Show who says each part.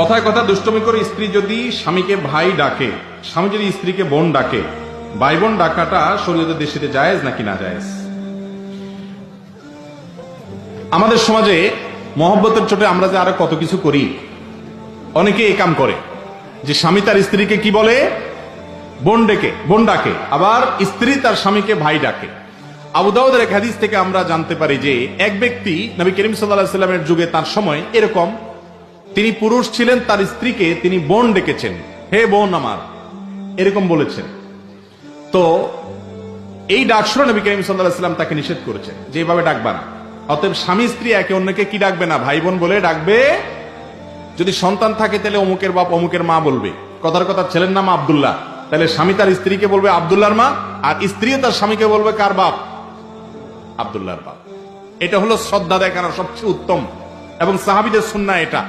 Speaker 1: কথায় কথা দুষ্টমি করে স্ত্রী যদি স্বামীকে ভাই ডাকে, স্বামী যদি স্ত্রীকে বোন ডাকে ভাই বোন ডাকাটা শরীয়তের দেশে জায়েজ নাকি না জায়েজ? আমাদের সমাজে মহব্বতের চোটে আমরা যে আরও কত কিছু করি, অনেকে এ কাম করে যে স্বামী তার স্ত্রীকে কি বলে? বোন ডেকে, বোন ডাকে, আবার স্ত্রী তার স্বামীকে ভাই ডাকে। আবু দাউদের এক থেকে আমরা জানতে পারি যে এক ব্যক্তি নবী করিম সাল্লাহ সাল্লামের যুগে তার সময় এরকম তিনি পুরুষ ছিলেন, তার স্ত্রীকে তিনি বোন ডেকেছেন। হে বোন আমার, এরকম বলেছেন। তো এই ডাক নবী করিম সাল্লাহ সাল্লাম তাকে নিষেধ করেছেন, যে এভাবে ডাকবা না। অতএব স্বামী, স্ত্রী একে অন্যকে কি ডাকবে না, ভাই বোন বলে ডাকবে? যদি সন্তান থাকে তাহলে অমুকের বাপ অমুকের মা বলবে। কথার কথা, ছেলের নাম আবদুল্লাহ। তাহলে স্বামী তার স্ত্রীকে বলবে আব্দুল্লাহর মা, আর স্ত্রী তার স্বামীকে বলবে কার বাপ? আব্দুল্লাহর বাপ। এটা হলো শ্রদ্ধা দেখানোর সবচেয়ে উত্তম এবং সাহাবিদের সুন্না এটা।